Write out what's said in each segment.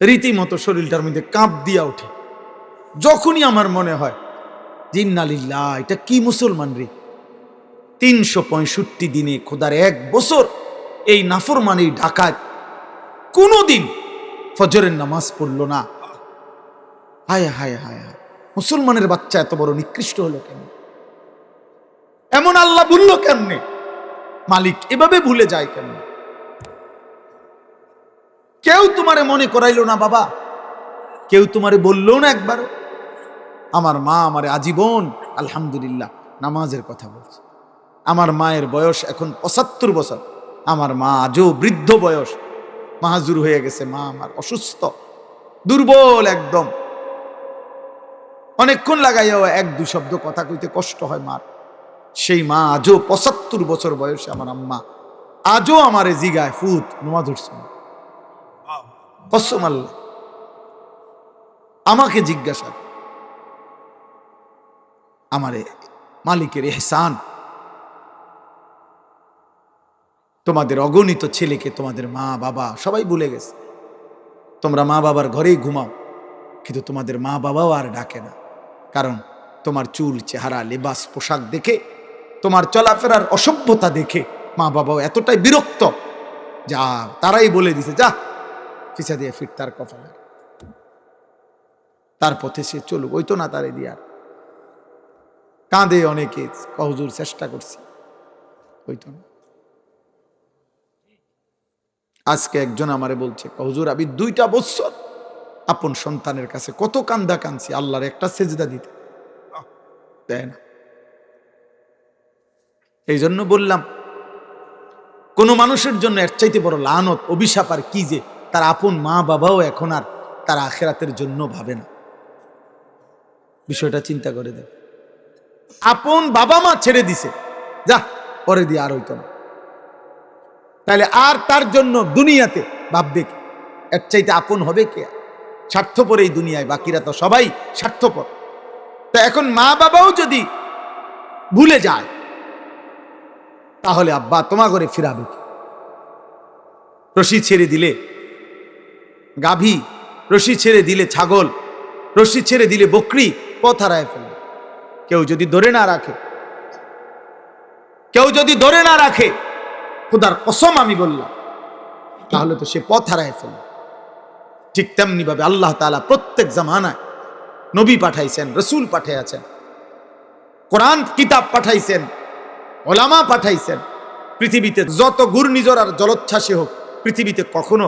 রীতিমতো শরীরটার মধ্যে কাঁপ দিয়া ওঠে। যখনই আমার মনে হয় জিন্নালিল্লাহ এটা কি মুসলমান রে? তিনশো পঁয়ষট্টি দিনে খোদার এক বছর এই নাফরমানি ঢাকায় কোনোদিন ফজরের নামাজ পড়ল না। হায় হায় হায় হায়, মুসলমানের বাচ্চা এত বড় নিকৃষ্ট হলো কেন? এমন আল্লাহ ভুলল কেমনে? মালিক এভাবে ভুলে যায় কেমনে? কেউ তোমারে মনে করাইল না, বাবা। কেউ তোমারে বলল না একবারও। আমার মা আমারে আজীবন, আলহামদুলিল্লাহ, নামাজের কথা বলছে। আমার মায়ের বয়স এখন পঁচাত্তর বছর। আমার মা আজও বৃদ্ধ বয়স। মাহাজুর হয়ে গেছে, মা আমার অসুস্থ, দুর্বল একদম। অনেকক্ষণ লাগাইও এক, দু শব্দ কথা কইতে কষ্ট হয় মার। সেই মা আজও পঁচাত্তর বছর বয়সে আমার আম্মা। আজও আমারে জিগায়, ফুত, নোমাজ উঠছে। কসম আমাকে জিজ্ঞাসা। আমারে মালিকের এহসান। তোমাদের অগণিত ছেলেকে তোমাদের মা, বাবা সবাই ভুলে গেছে। তোমরা মা, বাবার ঘরেই ঘুমাও, কিন্তু তোমাদের মা, বাবাও আর ডাকে না। কারণ তোমার চুল, চেহারা, লেবাস, পোশাক দেখে, তোমার চলাফেরার অসভ্যতা দেখে মা, বাবাও এতটাই বিরক্ত, যা তারাই বলে দিছে, যা পিছা দিয়ে ফির তার কপালে। তার পথে সে চলুক, ওই তো না তারে দিয়ার কাঁদে অনেকে কহজুর চেষ্টা করছি। ওই তো না। আজকে একজন আমারে বলছে কহজুর আমি দুইটা বছর আপন সন্তানের কাছে কত কান্দা কানছি আল্লাহর একটা সেজদা দিতে। দেয় না। এই জন্য বললাম, কোন মানুষের জন্য এর চাইতে বড় লানত, অভিশাপ আর কি যে তার আপন মা বাবাও এখন আর তার আখেরাতের জন্য ভাবে না। বিষয়টা চিন্তা করে দেখ। আপন বাবা মা ছেড়ে দিছে। যা, পরে দিয়ে আর হইতো না। তাহলে আর তার জন্য দুনিয়াতে ভাববে কি এর চাইতে আপন হবে কে? স্বার্থপর এই দুনিয়ায়, বাকিরা তো সবাই স্বার্থপর। তা এখন মা বাবাও যদি ভুলে যায়, তাহলে আব্বা তোমা করে ফিরাবে কি? রশি ছেড়ে দিলে গাভী, রশি ছেড়ে দিলে ছাগল, রশি ছেড়ে দিলে বকরি, পথ হারায় ফেলে। কেউ যদি ধরে না রাখে, কেউ যদি ধরে না রাখে, খুদার কসম আমি বললাম, তাহলে তো সে পথ হারায় ফেলবে ঠিক তেমনি ভাবে আল্লাহ তাআলা প্রত্যেক জামানায় নবী পাঠাইছেন, রসুল পাঠাইয়াছেন, কোরআন, কিতাব পাঠাইছেন, ওলামা পাঠাইছেন। পৃথিবীতে যত ঘূর্ণিঝড় আর জলোচ্ছ্বাসে হোক, পৃথিবীতে কখনো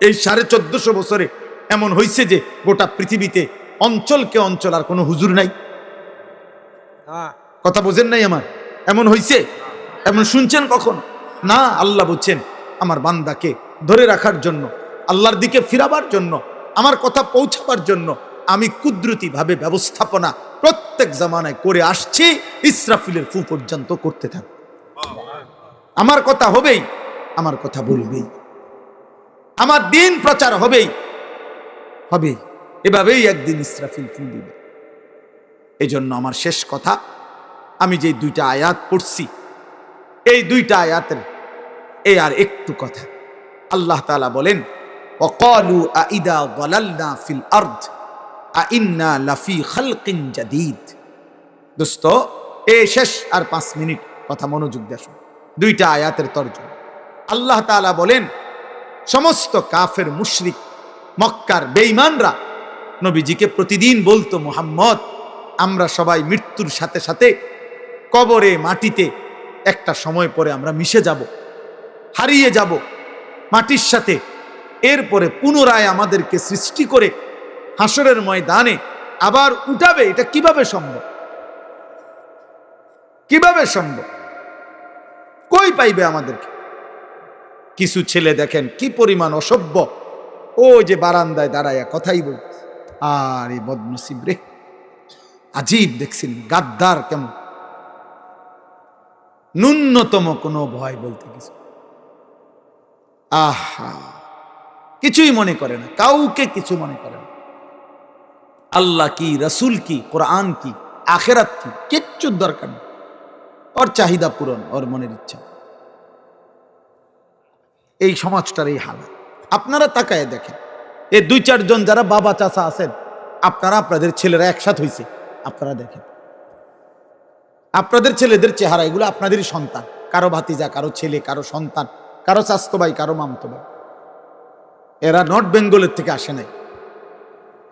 এই সাড়ে চোদ্দশো বছরে এমন হয়েছে যে গোটা পৃথিবীতে অঞ্চলকে অঞ্চল আর কোনো হুজুর নাই। কথা বোঝেন নাই আমার? এমন হইছে? এমন শুনছেন কখন? না আল্লাহ বলছেন আমার বান্দাকে ধরে রাখার জন্য আল্লাহর দিকে ফিরাবার জন্য আমার কথা পৌঁছাবার জন্য আমি কুদরতি ভাবে ব্যবস্থাপনা প্রত্যেক জামানায় করে আসছি ইসরাফিলের ফু পর্যন্ত করতে থাক। আমার কথা হবেই আমার কথা বলবেই। আমার দিন প্রচার হবেই। হবেই এভাবেই একদিন ইসরাফিল ফুল দিবে। এই জন্য আমার শেষ কথা, আমি যে দুইটা আয়াত পড়ছি, এই দুইটা আয়াতের এই আর একটু কথা। আল্লাহ তালা বলেন অকলু আইদা গলাল্লা ফিল আর্ধ আইন্না লাফি খালকিন জাদিদ। দোস্ত, এ শেষ আর পাঁচ মিনিট কথা মনোযোগ দেশ দুইটা আয়াতের তর্জন আল্লাহ তালা বলেন সমস্ত কাফের মুশরিক, মক্কার বেঈমানরা নবীজিকে প্রতিদিন বলতো, মোহাম্মদ, আমরা সবাই মৃত্যুর সাথে সাথে কবরে, মাটিতে একটা সময় পরে আমরা মিশে যাব, হারিয়ে যাব মাটির সাথে। এরপরে পুনরায় আমাদেরকে সৃষ্টি করে হাসরের ময়দানে আবার উঠাবে। এটা কীভাবে সম্ভব? কীভাবে সম্ভব? কই পাইবে আমাদেরকে? কিছু ছেলে দেখেন কি পরিমাণ অসভ্য। ও যে বারান্দায় দাঁড়াইয়া কথাই বলছে আর এই বদনসিব রে, আজীব দেখছেন গাদ্দার কেমন? ন্যূনতম কোনো ভয় বলতে কিছু আহা, কিছুই মনে করে না, কাউকে কিছু মনে করে না। আল্লাহ কি, রসুল কি, কোরআন কি, আখেরাত কি, কিচ্ছুর দরকার নেই। ওর চাহিদা পূরণ, ওর মনের ইচ্ছা। এই সমাজটার এই হালাত আপনারা তাকায় দেখেন। এই দুই চারজন যারা বাবা, চাচা আছেন, আপনারা, আপনাদের ছেলেরা একসাথ হয়েছে আপনারা দেখেন। আপনাদের ছেলেদের চেহারা, এগুলো আপনাদেরই সন্তান। কারও ভাতিজা, কারও ছেলে, কারও সন্তান, কারও চাস্তো ভাই, কারও মামতো ভাই। এরা নর্থ বেঙ্গলের থেকে আসে নাই।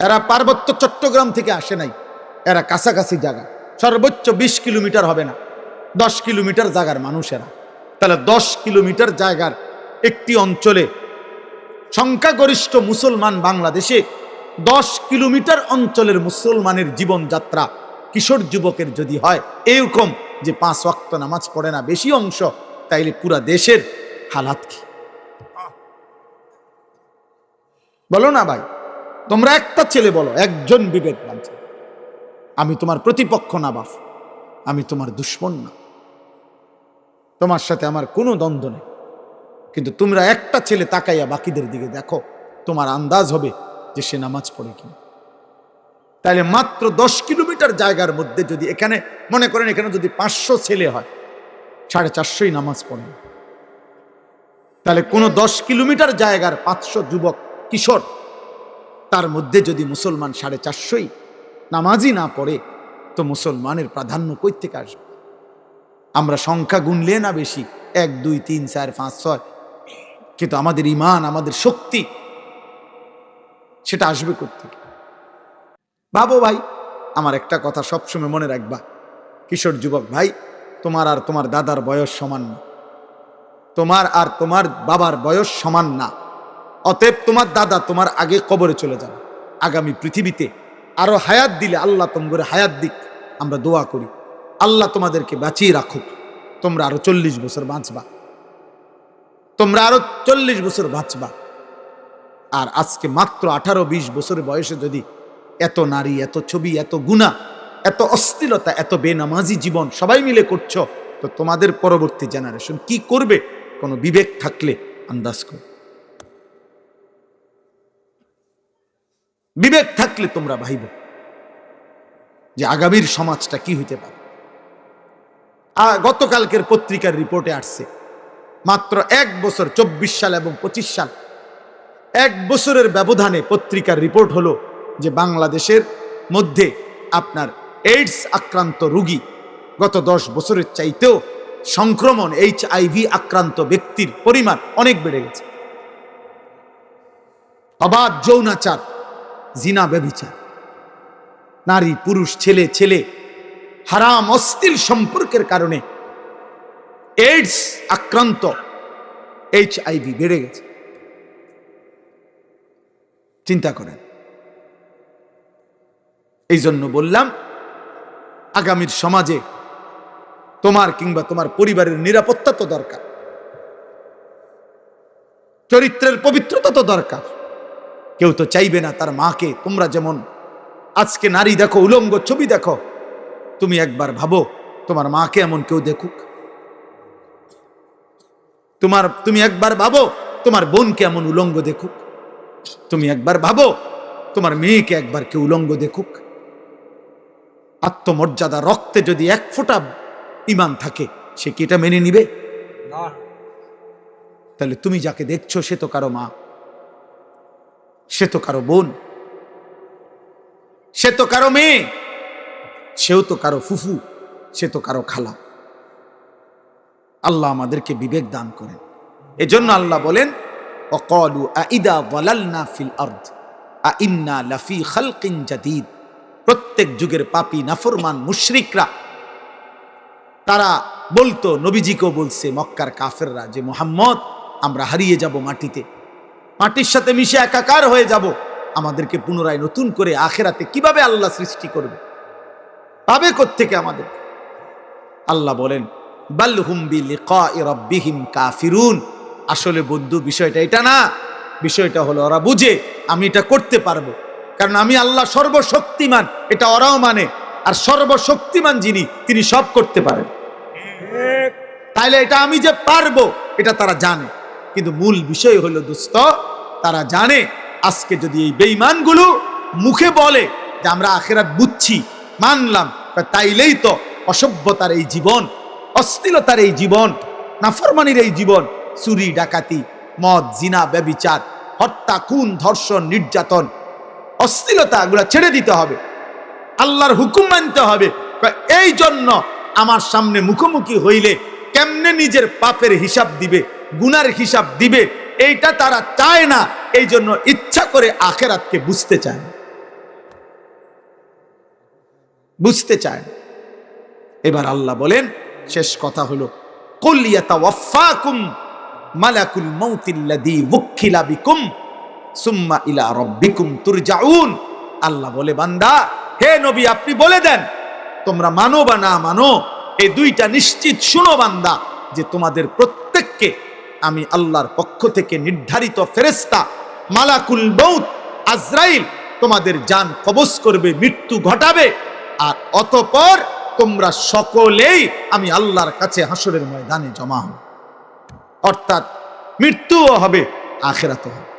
এরা পার্বত্য চট্টগ্রাম থেকে আসে নাই। এরা কাছাকাছি জায়গা। সর্বোচ্চ বিশ কিলোমিটার হবে না। দশ কিলোমিটার জায়গার মানুষেরা তাহলে দশ কিলোমিটার জায়গার একটি অঞ্চলে সংখ্যাগরিষ্ঠ মুসলমান বাংলাদেশে দশ কিলোমিটার অঞ্চলের মুসলমানের জীবনযাত্রা কিশোর যুবকের যদি হয়, এরকম যে পাঁচ ওয়াক্ত নামাজ পড়ে না বেশি অংশ, তাইলে পুরা দেশের হালাত কি? বলো না ভাই, তোমরা একটা ছেলে বলো, একজন বিবেকবান ছেলে। আমি তোমার প্রতিপক্ষ না বাপ, আমি তোমার দুশ্মন না। তোমার সাথে আমার কোনো দ্বন্দ্ব নেই। কিন্তু তোমরা একটা ছেলে তাকাইয়া বাকিদের দিকে দেখো, তোমার আন্দাজ হবে যে সে নামাজ পড়ে কিনা। তাহলে মাত্র দশ কিলোমিটার জায়গার মধ্যে যদি এখানে, মনে করেন এখানে যদি পাঁচশো ছেলে হয়, সাড়ে চারশোই নামাজ পড়ে। তাহলে কোনো দশ কিলোমিটার জায়গার পাঁচশো যুবক কিশোর, তার মধ্যে যদি মুসলমান সাড়ে চারশোই নামাজই না পড়ে, তো মুসলমানের প্রাধান্য কই থেকে আসবে? আমরা সংখ্যা গুনলে না বেশি? এক, দুই, তিন, চার, পাঁচ, ছয় কিন্তু আমাদের ইমান আমাদের শক্তি, সেটা আসবে কোথেকে ভাবো ভাই, আমার একটা কথা সবসময় মনে রাখবা। কিশোর যুবক ভাই, তোমার আর তোমার দাদার বয়স সমান না। তোমার আর তোমার বাবার বয়স সমান না। অতএব তোমার দাদা তোমার আগে কবরে চলে যাবে। আগামী পৃথিবীতে আরও হায়াত দিলে আল্লাহ তোমাদের হায়াত দিক, আমরা দোয়া করি। আল্লাহ তোমাদেরকে বাঁচিয়ে রাখুক। তোমরা আরও চল্লিশ বছর বাঁচবা। তোমরা আরও চল্লিশ বছর বাঁচবা। আর আজকে মাত্র আঠারো বিশ বছর বয়সে যদি এত নারী, এত ছবি, এত গুণা, এত অস্থিরতা এত বেনামাজি জীবন সবাই মিলে করছ, তো তোমাদের পরবর্তী জেনারেশন কি করবে? কোনো বিবেক থাকলে আন্দাজ কর। বিবেক থাকলে তোমরা ভাইব যে আগামীর সমাজটা কি হইতে পারে। গতকালকের পত্রিকার রিপোর্টে আসছে মাত্র এক বছর চব্বিশ সাল এবং পঁচিশ সাল। এক বছরের ব্যবধানে পত্রিকার রিপোর্ট হলো যে বাংলাদেশের মধ্যে আপনার এইডস আক্রান্ত রোগী গত দশ বছরের চাইতেও সংক্রমণ এইচ আইভি আক্রান্ত ব্যক্তির পরিমাণ অনেক বেড়ে গেছে। অবাধ যৌনাচার, জিনা ব্যভিচার, নারী, পুরুষ, ছেলে ছেলে, হারাম অস্থির সম্পর্কের কারণে এইডস আক্রান্ত এইচ আইভি বেড়ে গেছে। চিন্তা করেন। এই জন্য বললাম, আগামীর সমাজে তোমার কিংবা তোমার পরিবারের নিরাপত্তা তো দরকার। চরিত্রের পবিত্রতা তো দরকার। কেউ তো চাইবে না তার মাকে, তোমরা যেমন আজকে নারী দেখো, উলঙ্গ ছবি দেখো, তুমি একবার ভাবো তোমার মাকে এমন কেউ দেখুক। তোমার তুমি একবার ভাবো তোমার বোনকে এমন উলঙ্গ দেখুক। তুমি একবার ভাবো তোমার মেয়েকে একবার কেউ উলঙ্গ দেখুক। আত্মমর্যাদা রক্তে যদি এক ফোঁটা ইমান থাকে সে কি এটা মেনে নিবে? তাহলে তুমি যাকে দেখছ সে তো কারও মা। সে তো কারও বোন। সে তো কারও মেয়ে। সেও তো কারও ফুফু। সে তো কারও খালা। আল্লাহ আমাদেরকে বিবেক দান করেন। এজন্য আল্লাহ বলেন, অকলু আইদা ফিল আরদ, আইন্না লাফি খালকিন জাদিদ। প্রত্যেক যুগের পাপী, নাফরমান, মুশরিকরা, তারা বলতো, নবীজিকেও বলছে, মক্কার কাফেররা যে, মোহাম্মদ, আমরা হারিয়ে যাব মাটিতে। মাটির সাথে মিশে একাকার হয়ে যাব। আমাদেরকে পুনরায় নতুন করে আখেরাতে কীভাবে আল্লাহ সৃষ্টি করবে? পাবে থেকে আমাদের আল্লাহ বলেন কাফিরুন। আসলে বন্ধু, বিষয়টা এটা না। বিষয়টা হলো, ওরা বুঝে আমি এটা করতে পারব। কারণ আমি আল্লাহ সর্বশক্তিমান, এটা ওরাও মানে। আর সর্বশক্তিমান যিনি, তিনি সব করতে পারেন। তাইলে এটা আমি যে পারব, এটা তারা জানে। কিন্তু মূল বিষয় হলো, দোস্ত, তারা জানে, আজকে যদি এই বেঈমানগুলো মুখে বলে যে আমরা আখেরাত বুঝছি, মানলাম, তাইলেই তো অসভ্যতার এই জীবন অস্থিরতার এই জীবন, নাফরমানির এই জীবন, চুরি, ডাকাতি, মদ, জিনা, ব্যবিচার, হত্যা, খুন, ধর্ষণ, নির্যাতন, অশ্লীলতা এগুলো ছেড়ে দিতে হবে আল্লাহর হুকুম মানতে হবে এই জন্য আমার সামনে মুখোমুখি হইলে কেমনে নিজের পাপের হিসাব দিবে, গুনার হিসাব দিবে, এইটা তারা চায় না, এই জন্য ইচ্ছা করে আখেরাতকে বুঝতে চায়। বুঝতে চায়। এবার আল্লাহ বলেন শেষ কথা হলো আল্লাহ বলে, বান্দা, হে নবী, আপনি বলে দেন, তোমরা মানো বা না মানো, এই দুইটা নিশ্চিত শুনো বান্দা, যে তোমাদের প্রত্যেককে আমি আল্লাহর পক্ষ থেকে নির্ধারিত ফেরেস্তা মালাকুল মৌত আজরাইল তোমাদের জান কবজ করবে, মৃত্যু ঘটাবে, আর অতপর তোমরা সকলেই আমি আল্লাহর কাছে হাসরের ময়দানে জমা হবে। অর্থাৎ মৃত্যুও হবে আখেরাত হবে।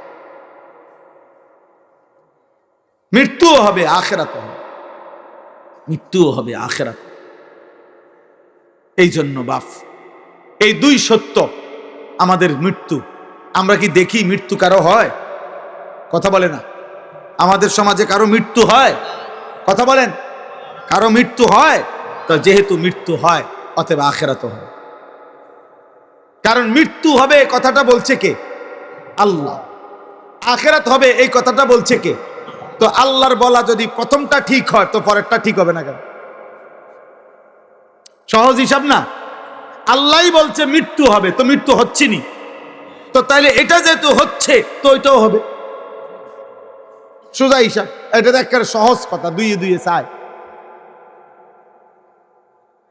মৃত্যুও হবে আখেরাত হবে। মৃত্যুও হবে, আখেরাত। এই জন্য বাপ, এই দুই সত্য আমাদের মৃত্যু। আমরা কি দেখি মৃত্যু কারও হয়? কথা বলে না। আমাদের সমাজে কারও মৃত্যু হয়? কথা বলেন। কারও মৃত্যু হয়? তো যেহেতু মৃত্যু হয়, অতএব আখেরাত হবে। কারণ মৃত্যু হবে কথাটা বলছে কে? আল্লাহ। আখেরাত হবে এই কথাটা বলছে কে? তো আল্লাহর বলা যদি প্রথমটা ঠিক হয়, তো পরেরটা ঠিক হবে না কেন? সহজ হিসাব না? আল্লাহই বলছে মৃত্যু হবে, তো মৃত্যু হচ্ছেনি। তো তাইলে এটা যেহেতু হচ্ছে, তো ওইটাও হবে। সোজা হিসাব, এটা তো সহজ কথা, দুইয়ে দুইয়ে চায়।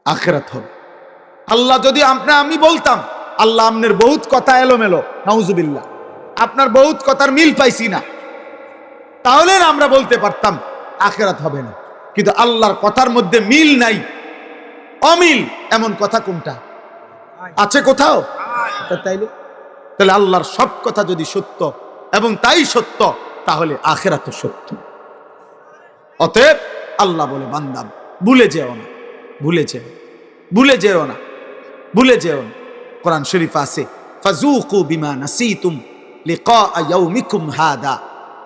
আখেরাত হবে। আল্লাহ যদি আপনি আমি বলতাম আল্লাহ আমনের বহুত কথা এলোমেলো নাউজুবিল্লাহ। আপনার বহুত কথার মিল পাইছি না। তাহলে আমরা বলতে পারতাম আখেরাত হবে না। কিন্তু আল্লাহর কথার মধ্যে মিল নাই। অমিল এমন কথা কোনটা? আছে কোথাও? তাইলে? তাহলে আল্লাহর সব কথা যদি সত্য এবং তাই সত্য তাহলে আখেরাত সত্য। অতএব আল্লাহ বলে বান্দা ভুলে যেও না। ভুলে যেও। ভুলে যেও না। ভুলে যেও না। কোরআন শরীফ আছে ফাজুকু বিমা নাসিতুম লিকা ইয়াউমিকুম হাদা,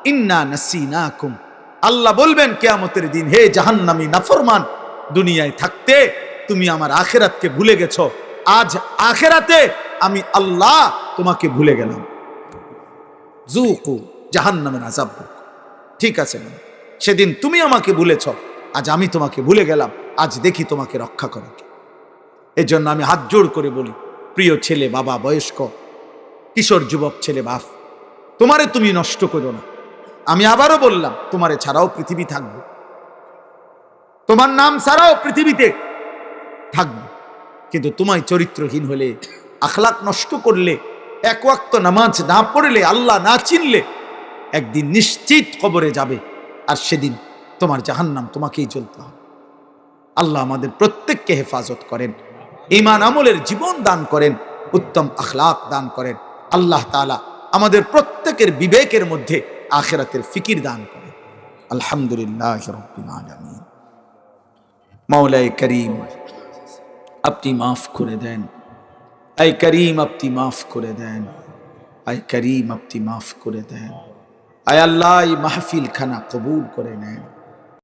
ইন্না নাসিনাকুম। আল্লাহ বলবেন, কিয়ামতের দিন হে জাহান্নামী নাফরমান, দুনিয়ায় থাকতে তুমি আমার আখেরাতকে ভুলে গেছো। আজ আখেরাতে আমি আল্লাহ তোমাকে ভুলে গেলাম। জুকু জাহান্নামের আজাব ঠিক আছে, সেদিন তুমি আমাকে ভুলেছ, আজ আমি তোমাকে ভুলে গেলাম। আজ দেখি তোমাকে রক্ষা করো কে। এই জন্য আমি হাত জোড় করে বলি, প্রিয় ছেলে, বাবা, বয়স্ক, কিশোর, যুবক, ছেলে, বাপ, তোমারে তুমি নষ্ট করো না। আমি আবারও বললাম, তোমারে ছাড়াও পৃথিবী থাকবে। তোমার নাম ছাড়াও পৃথিবীতে থাকবে। কিন্তু তোমায় চরিত্রহীন হলে আখলাক নষ্ট করলে, এক ওয়াক্ত নামাজ না পড়লে, আল্লাহ না চিনলে, একদিন নিশ্চিত কবরে যাবে। আর সেদিন তোমার জাহান্নাম তোমাকেই চলতে হবে। আল্লাহ আমাদের প্রত্যেককে হেফাজত করেন। ইমান আমলের জীবন দান করেন, উত্তম আখলাক দান করেন। আল্লাহ তাআলা আমাদের প্রত্যেকের বিবেকের মধ্যে আখেরাতের ফিকির দান করেন। আলহামদুলিল্লাহ মাওলাই করিম, আপনি মাফ করে দেন। আই করিম, আপনি মাফ করে দেন। আই করিম, আপনি মাফ করে দেন। আয় আল্লাহ মাহফিল খানা কবুল করে নেন।